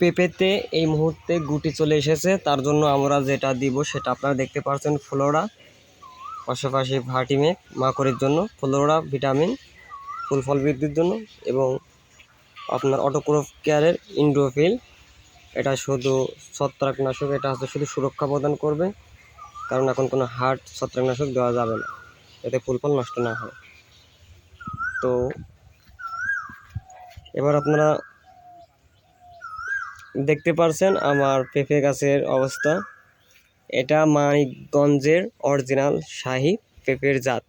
পেঁপেতে এই মুহূর্তে গুটি চলে এসেছে। তার জন্য আমরা যেটা দিব সেটা আপনারা দেখতে পাচ্ছেন ফ্লোরা। পাশাপাশি ভার্টিমেক মাকড়ের জন্য ফ্লোরা, ভিটামিন, ফুল ফল বৃদ্ধির জন্য এবং আপনার অটোক্রোফ কেয়ারের ইন্ডোফিল। এটা শুধু ছত্রাকনাশক, এটা হচ্ছে শুধু সুরক্ষা প্রদান করবে। কারণ এখন কোনো হার্ড ছত্রাকনাশক দেওয়া যাবে না। যাতে ফুল ফল নষ্ট না হয়। তো এবার আপনারা দেখতে পারছেন আমার পেঁপে গাছের অবস্থা। এটা মানিকগঞ্জের অরিজিনাল শাহি পেঁপের জাত।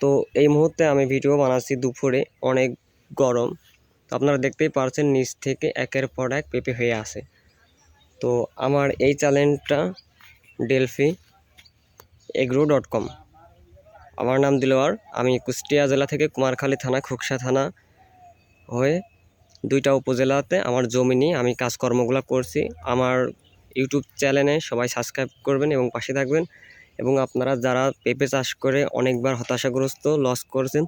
তো এই মুহূর্তে আমি ভিডিও বানাচ্ছি দুপুরে, অনেক গরম। আপনারা দেখতেই পারছেন নিচ থেকে একের পর এক পেঁপে হয়ে আছে। তো আমার এই চ্যানেলটা ডেলফি এগ্রো ডট কম। আমার নাম দিলোয়ার আমি কুষ্টিয়া জেলা থেকে কুমারখালী থানা, খুকসা থানা হয়ে দুইটা উপজেলাতে আমার জমি নিয়ে আমি কাজকর্মগুলো করছি। আমার ইউটিউব চ্যানেলে সবাই সাবস্ক্রাইব করবেন এবং পাশে থাকবেন এবং আপনারা যারা পেঁপে চাষ করে অনেকবার হতাশাগ্রস্ত লস করছেন,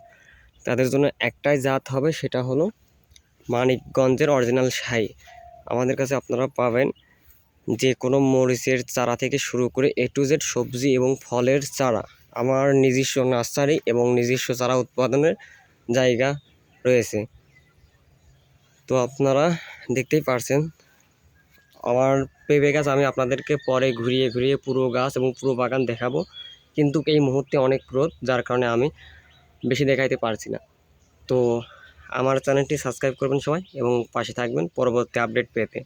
তাদের জন্য একটাই জাত হবে, সেটা হলো মানিকগঞ্জের অরিজিনাল শাহি। আমাদের কাছে আপনারা পাবেন যে কোনো মরিচের চারা থেকে শুরু করে এ টু জেড সবজি এবং ফলের চারা। আমার নিজস্ব নার্সারি এবং নিজস্ব চারা উৎপাদনের জায়গা রয়েছে। তো আপনারা দেখতেই পারছেন। আমার পেঁপে গাছ আমি আপনাদেরকে পরে ঘুরিয়ে ঘুরিয়ে পুরো গাছ এবং পুরো বাগান দেখাবো। কিন্তু এই মুহূর্তে অনেক রোদ, যার কারণে আমি বেশি দেখাইতে পারছি না। তো আমার চ্যানেলটি সাবস্ক্রাইব করবেন সবাই এবং পাশে থাকবেন পরবর্তী আপডেট পেতে।